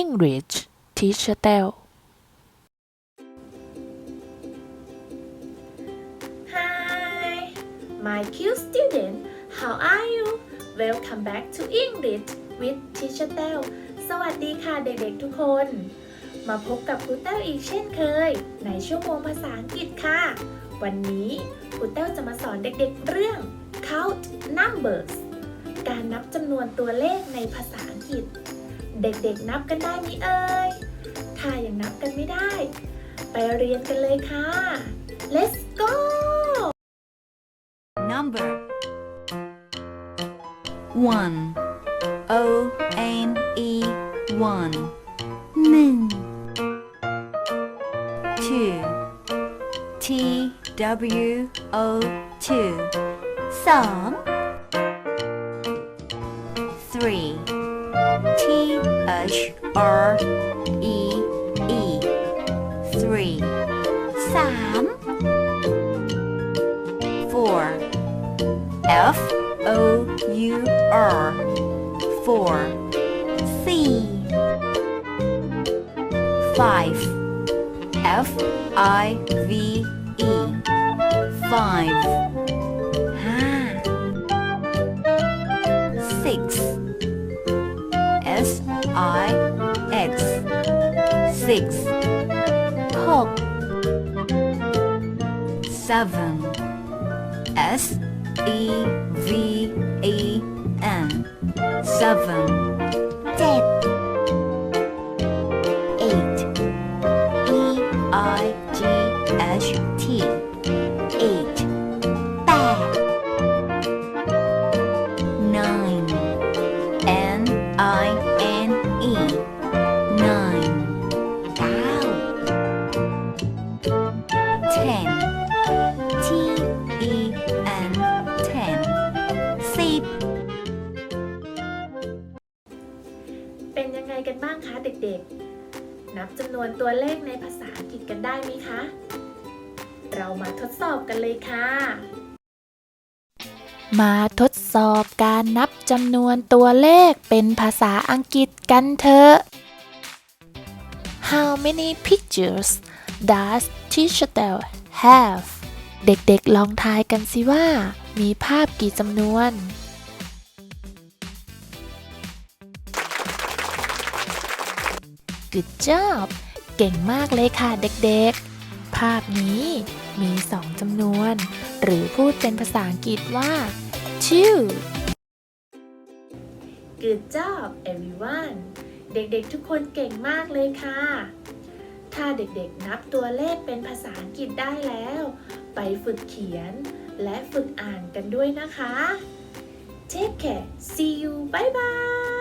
English Teacher Tell Hi, my cute student. How are you? Welcome back to English with Teacher Tell สวัสดีค่ะเด็กๆทุกคน มาพบกับครูเต้าอีกเช่นเคย ในชั่วโมงภาษาอังกฤษค่ะ วันนี้ครูเต้าจะมาสอนเด็กๆเรื่อง count numbers การนับจำนวนตัวเลขในภาษาอังกฤษ เด็กๆนับกันได้ไหมเอ่ย ถ้ายังนับกันไม่ได้ ไปเรียนกันเลยค่ะ Let's go number one O N E one หนึ่ง two T W O two สอง three T H R E E three 3 four F O U R four C five F I V E five. X 6. hop seven S E V E N 7. Dip. 8. E I G H T. 8. 9. ไงกันบ้างคะเด็กๆ นับจำนวนตัวเลขในภาษาอังกฤษกันได้ไหมคะ เรามาทดสอบกันเลยค่ะ มาทดสอบการนับจำนวนตัวเลขเป็นภาษาอังกฤษกันเถอะ How many pictures does Teacher Tell have เด็กๆลองทายกันสิว่า มีภาพกี่จำนวน Good job เก่งมากเลยค่ะเด็กๆ ภาพนี้มีสองจำนวน หรือพูดเป็นภาษาอังกฤษว่า two Good job everyone เด็กๆ ทุกคนเก่งมากเลยค่ะ ถ้าเด็กๆ นับตัวเลขเป็นภาษาอังกฤษได้แล้ว ไปฝึกเขียน และฝึกอ่านกันด้วยนะคะ Take care see you bye bye